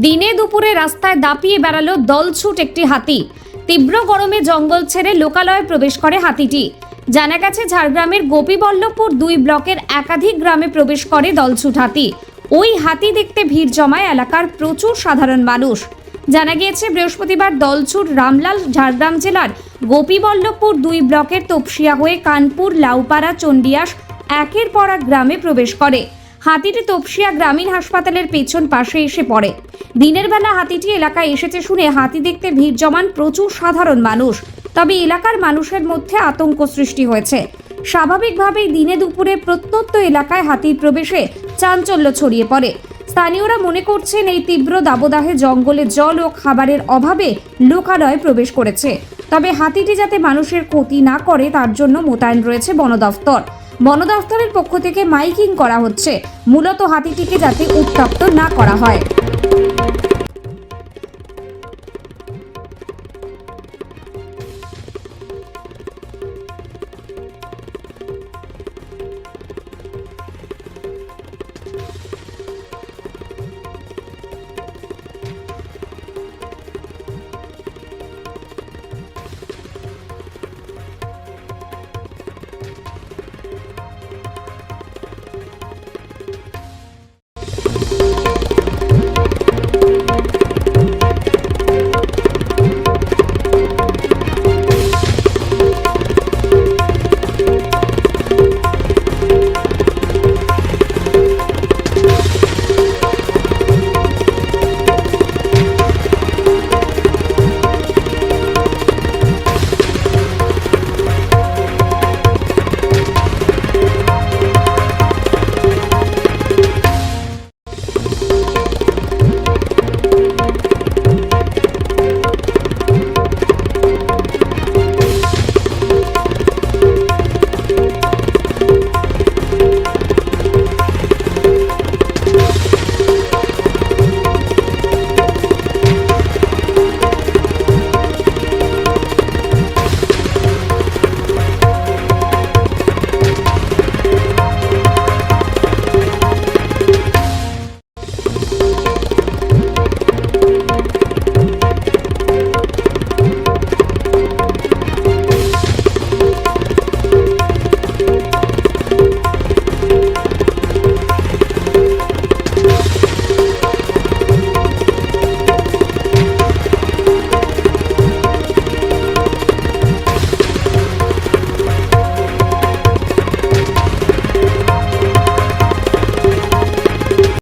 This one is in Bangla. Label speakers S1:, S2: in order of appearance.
S1: দিনে দুপুরে রাস্তায় দাপিয়ে বেড়ালো দলছুট একটি হাতি। তীব্র গরমে জঙ্গল ছেড়ে লোকালয়ে প্রবেশ করে হাতিটি। জানা গেছে, ঝাড়গ্রামের গোপীবল্লভপুর দুই ব্লকের একাধিক গ্রামে প্রবেশ করে দলছুট হাতি। ওই হাতি দেখতে ভিড় জমায় এলাকার প্রচুর সাধারণ মানুষ। জানা গিয়েছে, বৃহস্পতিবার দলছুট রামলাল, ঝাড়গ্রাম জেলার গোপীবল্লভপুর দুই ব্লকের তপসিয়া হয়ে কানপুর, লাউপাড়া চন্ডিয়াস একের পর এক গ্রামে প্রবেশ করে। হাতিটি তপসিয়া গ্রামীণ হাসপাতালের পেছন পাশে এসে পড়ে। দিনের বেলা হাতিটি এলাকায় এসেছে শুনে হাতি দেখতে ভিড় জমান প্রচুর সাধারণ মানুষ। তবে এলাকার মানুষের মধ্যে আতঙ্ক সৃষ্টি হয়েছে। স্বাভাবিকভাবেই দিনে দুপুরে প্রত্যন্ত এলাকায় হাতির প্রবেশে চাঞ্চল্য ছড়িয়ে পড়ে। স্থানীয়রা মনে করছেন এই তীব্র দাবদাহে জঙ্গলে জল ও খাবারের অভাবে লোকালয়ে প্রবেশ করেছে। তবে হাতিটি যাতে মানুষের ক্ষতি না করে তার জন্য মোতায়েন রয়েছে বন দফতর বন দফতরের পক্ষ থেকে মাইকিং করা হচ্ছে। মূলত হাতিটিকে যাতে উত্তপ্ত না করা হয়।